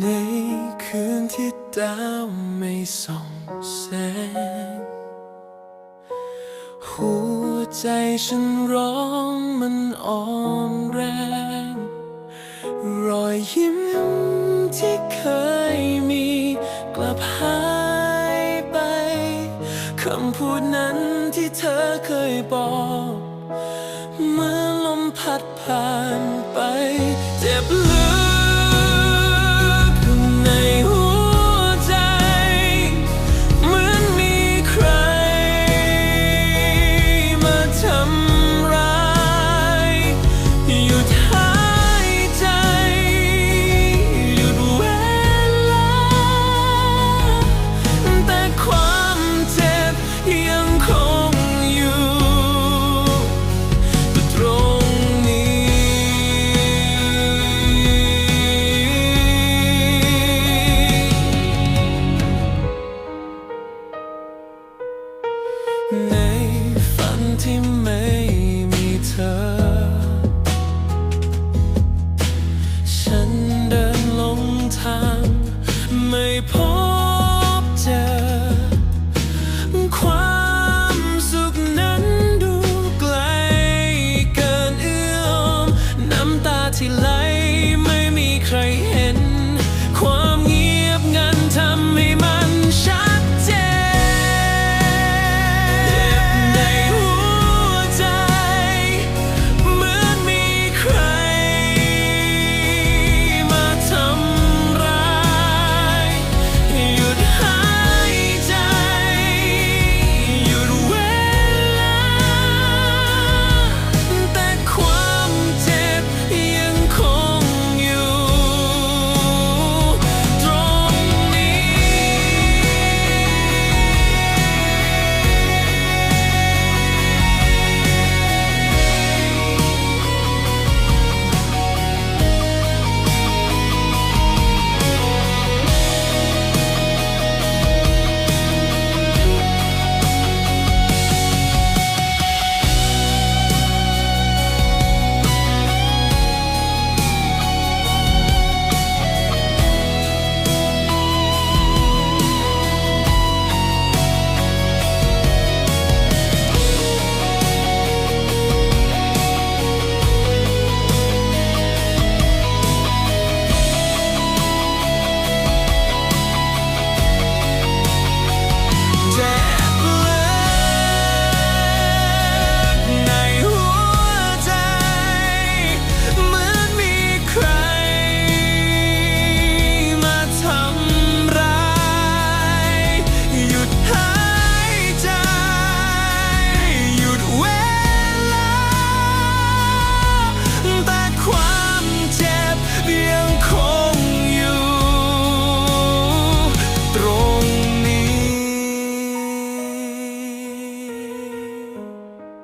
ในคืนที่ดาวไม่ส่องแสง หัวใจฉันร้องมันอ่อนแรง รอยยิ้มที่เคยมีกลับหายไป คำพูดนั้นที่เธอเคยบอก เมื่อลมพัดผ่านไปเจ็บ ในฝันที่ไม่มีเธอ